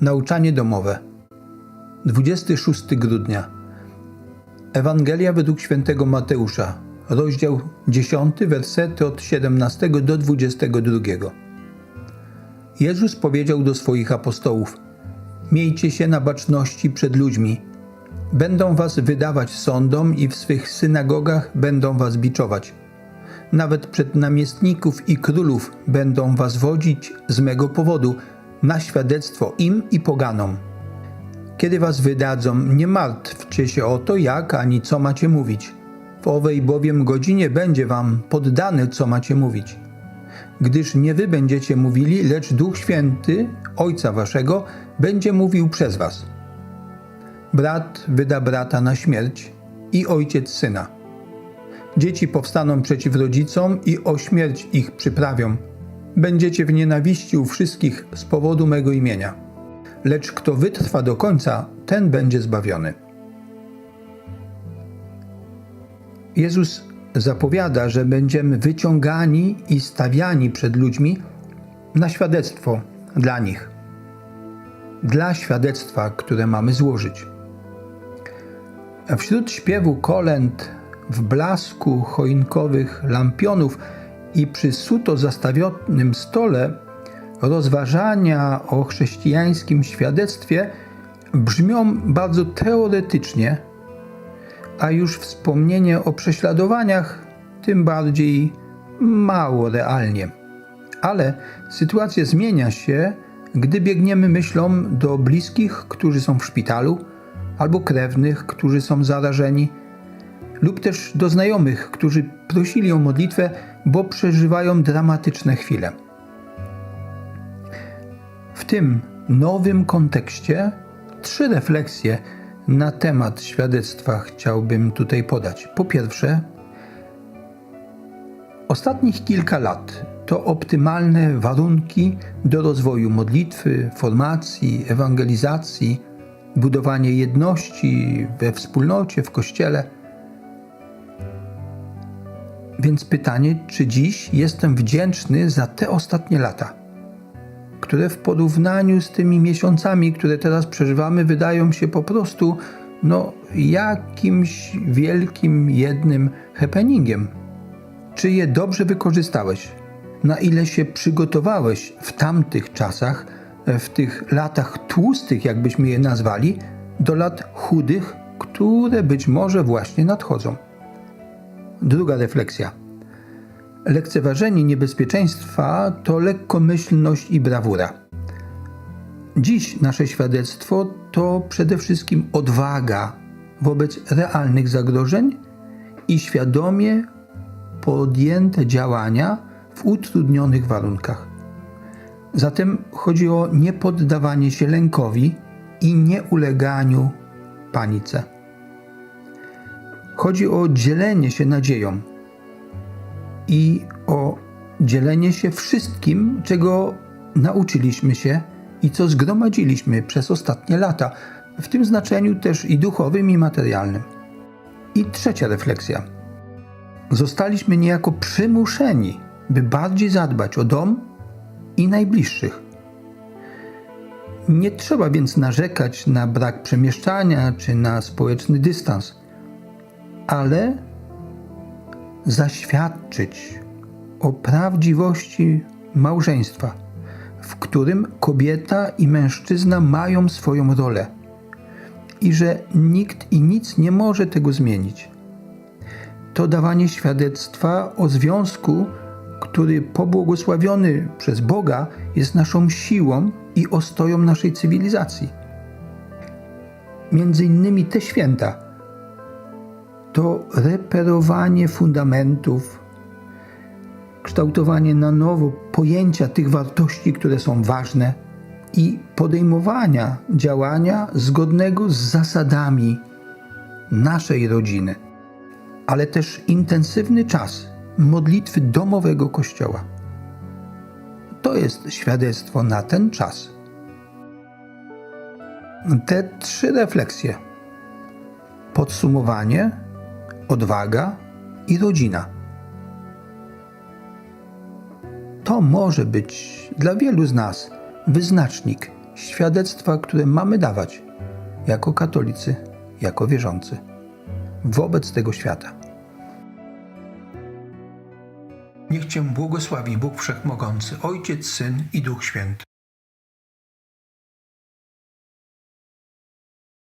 Nauczanie domowe. 26 grudnia. Ewangelia według świętego Mateusza, rozdział 10, wersety od 17 do 22. Jezus powiedział do swoich apostołów: Miejcie się na baczności przed ludźmi. Będą was wydawać sądom i w swych synagogach będą was biczować. Nawet przed namiestników i królów będą was wodzić z mego powodu, na świadectwo im i poganom. Kiedy was wydadzą, nie martwcie się o to, jak ani co macie mówić. W owej bowiem godzinie będzie wam poddane, co macie mówić. Gdyż nie wy będziecie mówili, lecz Duch Święty, Ojca waszego, będzie mówił przez was. Brat wyda brata na śmierć i ojciec syna. Dzieci powstaną przeciw rodzicom i o śmierć ich przyprawią. Będziecie w nienawiści u wszystkich z powodu mego imienia. Lecz kto wytrwa do końca, ten będzie zbawiony. Jezus zapowiada, że będziemy wyciągani i stawiani przed ludźmi na świadectwo dla nich, dla świadectwa, które mamy złożyć. Wśród śpiewu kolęd, w blasku choinkowych lampionów i przy suto zastawionym stole rozważania o chrześcijańskim świadectwie brzmią bardzo teoretycznie, a już wspomnienie o prześladowaniach tym bardziej mało realnie. Ale sytuacja zmienia się, gdy biegniemy myślą do bliskich, którzy są w szpitalu, albo krewnych, którzy są zarażeni, lub też do znajomych, którzy prosili o modlitwę, bo przeżywają dramatyczne chwile. W tym nowym kontekście trzy refleksje na temat świadectwa chciałbym tutaj podać. Po pierwsze, ostatnich kilka lat to optymalne warunki do rozwoju modlitwy, formacji, ewangelizacji, budowanie jedności we wspólnocie, w kościele. Więc pytanie, czy dziś jestem wdzięczny za te ostatnie lata, które w porównaniu z tymi miesiącami, które teraz przeżywamy, wydają się po prostu no, jakimś wielkim, jednym happeningiem. Czy je dobrze wykorzystałeś? Na ile się przygotowałeś w tamtych czasach, w tych latach tłustych, jakbyśmy je nazwali, do lat chudych, które być może właśnie nadchodzą? Druga refleksja. Lekceważenie niebezpieczeństwa to lekkomyślność i brawura. Dziś nasze świadectwo to przede wszystkim odwaga wobec realnych zagrożeń i świadomie podjęte działania w utrudnionych warunkach. Zatem chodzi o niepoddawanie się lękowi i nieuleganiu panice. Chodzi o dzielenie się nadzieją i o dzielenie się wszystkim, czego nauczyliśmy się i co zgromadziliśmy przez ostatnie lata, w tym znaczeniu też i duchowym, i materialnym. I trzecia refleksja. Zostaliśmy niejako przymuszeni, by bardziej zadbać o dom i najbliższych. Nie trzeba więc narzekać na brak przemieszczania czy na społeczny dystans ale zaświadczyć o prawdziwości małżeństwa, w którym kobieta i mężczyzna mają swoją rolę i że nikt i nic nie może tego zmienić. To dawanie świadectwa o związku, który pobłogosławiony przez Boga jest naszą siłą i ostoją naszej cywilizacji. Między innymi te święta to reperowanie fundamentów, kształtowanie na nowo pojęcia tych wartości, które są ważne i podejmowania działania zgodnego z zasadami naszej rodziny, ale też intensywny czas modlitwy domowego kościoła. To jest świadectwo na ten czas. Te trzy refleksje. Podsumowanie odwaga i rodzina. To może być dla wielu z nas wyznacznik świadectwa, które mamy dawać jako katolicy, jako wierzący wobec tego świata. Niech Cię błogosławi Bóg Wszechmogący, Ojciec, Syn i Duch Święty.